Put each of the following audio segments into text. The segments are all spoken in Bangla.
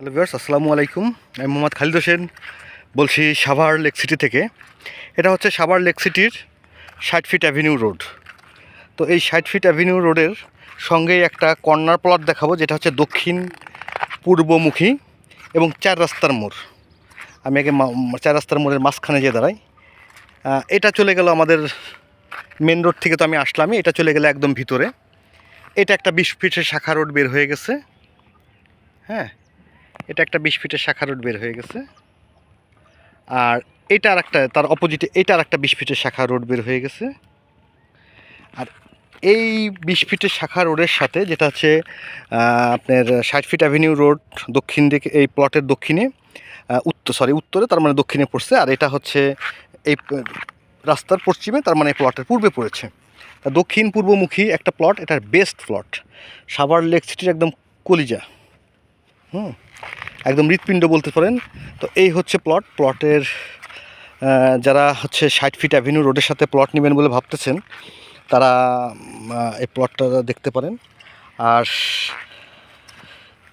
হ্যালো ভিউয়ার্স আসসালামু আলাইকুম। আমি মোহাম্মদ খালিদ হোসেন বলছি সাভার লেক সিটি থেকে। এটা হচ্ছে সাভার লেক সিটির ষাট ফিট অ্যাভিনিউ রোড। তো এই ষাট ফিট অ্যাভিনিউ রোডের সঙ্গেই একটা কর্নার প্লট দেখাবো, যেটা হচ্ছে দক্ষিণ পূর্বমুখী এবং চার রাস্তার মোড়। আমি আগে চার রাস্তার মোড়ের মাঝখানে যে দাঁড়াই। এটা চলে গেল আমাদের মেন রোড থেকে তো আমি আসলামই, এটা চলে গেলে একদম ভিতরে। এটা একটা বিশ ফিটের শাখা রোড বের হয়ে গেছে। হ্যাঁ এটা একটা বিশ ফিটের শাখা রোড বের হয়ে গেছে। আর এটা আর একটা, তার অপোজিটে এটা আর একটা বিশ ফিটের শাখা রোড বের হয়ে গেছে। আর এই বিশ ফিটের শাখা রোডের সাথে, যেটা হচ্ছে আপনার ষাট ফিট অ্যাভিনিউ রোড দক্ষিণ দিকে, এই প্লটের দক্ষিণে উত্তর সরি উত্তরে, তার মানে দক্ষিণে পড়ছে। আর এটা হচ্ছে এই, রাস্তার পশ্চিমে, তার মানে প্লটের পূর্বে পড়েছে। দক্ষিণ পূর্বমুখী একটা প্লট এটার বেস্ট প্লট সাভার লেক সিটির একদম কলিজা। হুম। একদম হৃৎপিণ্ড বলতে পারেন। তো এই হচ্ছে প্লট প্লটের যারা হচ্ছে ষাট ফিট অ্যাভিনিউ রোডের সাথে প্লট নেবেন বলে ভাবতেছেন, তারা এই প্লটটা দেখতে পারেন। আর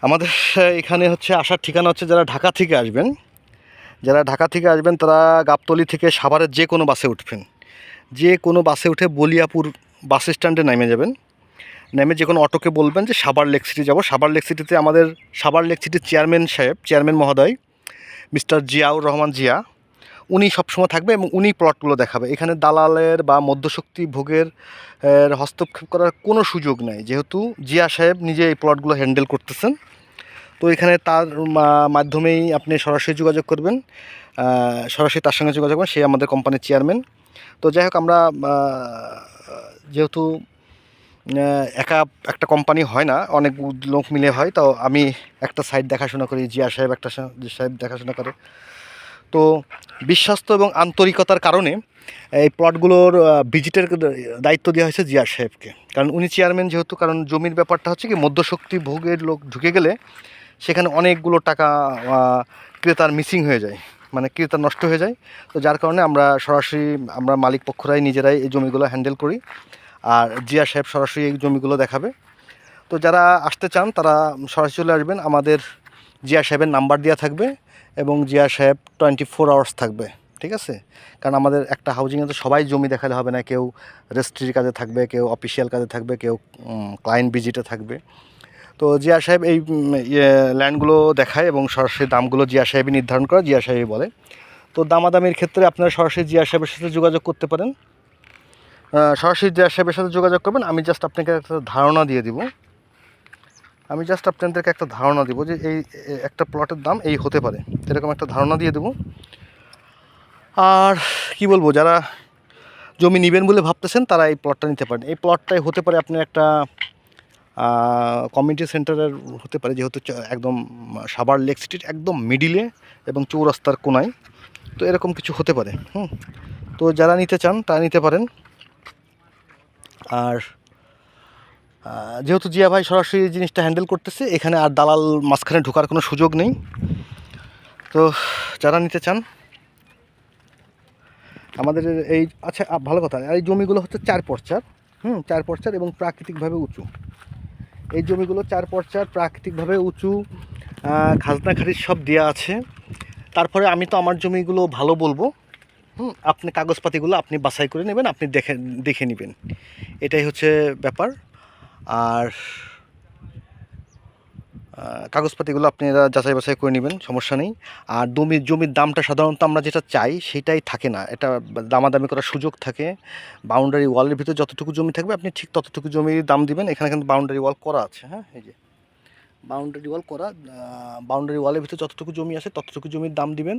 আমাদের এখানে হচ্ছে আসার ঠিকানা হচ্ছে যারা ঢাকা থেকে আসবেন, যারা ঢাকা থেকে আসবেন তারা গাবতলি থেকে সাভারের যে কোনো বাসে উঠবেন। যে কোনো বাসে উঠে বলিয়াপুর বাস স্ট্যান্ডে নেমে যাবেন। নেমে যে কোনো অটোকে বলবেন যে সাবার লেক সিটি যাব। সাবার লেক সিটিতে আমাদের সাবার লেক সিটির চেয়ারম্যান সাহেব, চেয়ারম্যান মহোদয়, মিস্টার জিয়াউর রহমান জিয়া, উনি সবসময় থাকবে এবং উনি প্লটগুলো দেখাবে। এখানে দালালের বা মধ্যশক্তি ভোগের হস্তক্ষেপ করার কোনো সুযোগ নেই। যেহেতু জিয়া সাহেব নিজে এই প্লটগুলো হ্যান্ডেল করতেছেন। তো এখানে তার মাধ্যমেই আপনি সরাসরি যোগাযোগ করবেন। সরাসরি তার সঙ্গে যোগাযোগ করবেন। সে আমাদের কোম্পানির চেয়ারম্যান তো যাই হোক আমরা যেহেতু একা একটা কোম্পানি হয় না, অনেক লোক মিলে হয়, তো আমি একটা সাইড দেখাশোনা করি, জিয়া সাহেব একটা সাহেব দেখাশোনা করে। তো বিশ্বস্ত এবং আন্তরিকতার কারণে এই প্লটগুলোর ভিজিটের দায়িত্ব দেওয়া হয়েছে জিয়া সাহেবকে। কারণ উনি চেয়ারম্যান যেহেতু, কারণ জমির ব্যাপারটা হচ্ছে কি, মধ্যশক্তি ভোগের লোক ঢুকে গেলে সেখানে অনেকগুলো টাকা ক্রেতার মিসিং হয়ে যায় মানে ক্রেতা নষ্ট হয়ে যায়। তো যার কারণে আমরা সরাসরি, আমরা মালিক পক্ষরাই নিজেরাই এই জমিগুলো হ্যান্ডেল করি। আর জিয়া সাহেব সরাসরি এই জমিগুলো দেখাবে। তো যারা আসতে চান, তারা সরাসরি চলে আসবেন। আমাদের জিয়া সাহেবের নাম্বার দেওয়া থাকবে এবং জিয়া সাহেব টোয়েন্টি ফোর আওয়ার্স থাকবে, ঠিক আছে? কারণ আমাদের একটা হাউজিংয়ে তো সবাই জমি দেখালে হবে না। কেউ রেজিস্ট্রির কাজে থাকবে, কেউ অফিসিয়াল কাজে থাকবে, কেউ ক্লায়েন্ট ভিজিটে থাকবে। তো জিয়া সাহেব এই ইয়ে ল্যান্ডগুলো দেখায় এবং সরাসরি দামগুলো জিয়া সাহেবই নির্ধারণ করে, জিয়া সাহেবই বলে। তো দামাদামির ক্ষেত্রে আপনারা সরাসরি জিয়া সাহেবের সাথে যোগাযোগ করতে পারেন। সরাসরি সাহেবের সাথে যোগাযোগ করবেন, আমি জাস্ট আপনাকে একটা ধারণা দিয়ে দিব। আমি জাস্ট আপনাদেরকে একটা ধারণা দিব যে এই একটা প্লটের দাম এই হতে পারে। এরকম একটা ধারণা দিয়ে দেবো। আর কি বলব, যারা জমি নেবেন বলে ভাবতেছেন, তারা এই প্লটটা নিতে পারেন। এই প্লটটাই হতে পারে আপনার একটা কমিউনিটি সেন্টারের হতে পারে, যেহেতু একদম সাবার লেক সিটির একদম মিডিলে এবং চৌরাস্তার কোনায়। তো এরকম কিছু হতে পারে, হুম। তো যারা নিতে চান, তারা নিতে পারেন। আর যেহেতু জিয়া ভাই সরাসরি জিনিসটা হ্যান্ডেল করতেছে, এখানে আর দালাল মাঝখানে ঢোকার কোনো সুযোগ নেই। তো যারা নিতে চান, আমাদের এই আচ্ছা ভালো কথা, এই জমিগুলো হচ্ছে চার পর্চার, হুম, চার পর্চার এবং প্রাকৃতিকভাবে উঁচু। এই জমিগুলো চার পর্চার, প্রাকৃতিকভাবে উঁচু খাজনা খারিজ সব দেওয়া আছে। তারপরে আমি তো আমার জমিগুলো ভালো বলব। হুম, আপনি কাগজপাতিগুলো আপনি বাছাই করে নেবেন, আপনি দেখে দেখে নেবেন। এটাই হচ্ছে ব্যাপার। আর কাগজপাতিগুলো আপনারা যাচাই বাছাই করে নেবেন, সমস্যা নেই। আর জমির জমির দামটা সাধারণত আমরা যেটা চাই সেটাই থাকে না। এটা দামাদামি করার সুযোগ থাকে। বাউন্ডারি ওয়ালের ভিতরে যতটুকু জমি থাকবে, আপনি ঠিক ততটুকু জমির দাম দিবেন। এখানে কিন্তু বাউন্ডারি ওয়াল করা আছে হ্যাঁ এই যে। বাউন্ডারি ওয়াল করা বাউন্ডারি ওয়ালের ভিতরে যতটুকু জমি আছে ততটুকু জমির দাম দিবেন।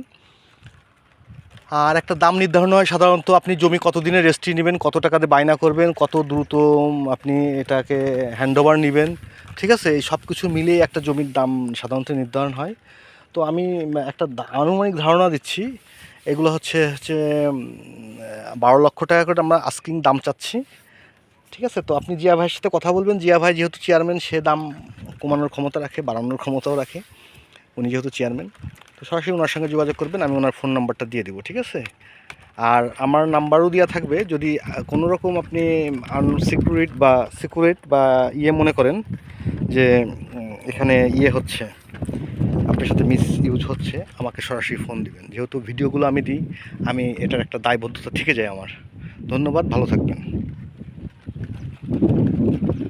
আর একটা দাম নির্ধারণ হয় সাধারণত আপনি জমি কত দিনের রেস্ট্রি নেবেন, কত টাকাতে বায়না করবেন, কত দ্রুত আপনি এটাকে হ্যান্ডওভার নেবেন, ঠিক আছে? এই সব কিছু মিলিয়ে একটা জমির দাম সাধারণত নির্ধারণ হয়। তো আমি একটা আনুমানিক ধারণা দিচ্ছি, এগুলো হচ্ছে হচ্ছে বারো লক্ষ টাকা করে আমরা আস্কিং দাম চাচ্ছি, ঠিক আছে? তো আপনি জিয়া ভাইয়ের সাথে কথা বলবেন। জিয়া ভাই যেহেতু চেয়ারম্যান সে দাম কমানোর ক্ষমতা রাখে, বাড়ানোর ক্ষমতাও রাখে। উনি যেহেতু চেয়ারম্যান তো সরাসরি ওনার সঙ্গে যোগাযোগ করবেন, আমি ওনার ফোন নাম্বারটা দিয়ে দেবো, ঠিক আছে? আর আমার নাম্বারও দেওয়া থাকবে, যদি কোনো রকম আপনি আনসিকিউরিট বা সিকিউরিট বা ইয়ে মনে করেন যে এখানে ইয়ে হচ্ছে, আপনার সাথে মিস ইউজ হচ্ছে, আমাকে সরাসরি ফোন দিবেন। যেহেতু ভিডিওগুলো আমি দিই, আমি এটার একটা দায়বদ্ধতা থেকে যায় আমার। ধন্যবাদ, ভালো থাকবেন।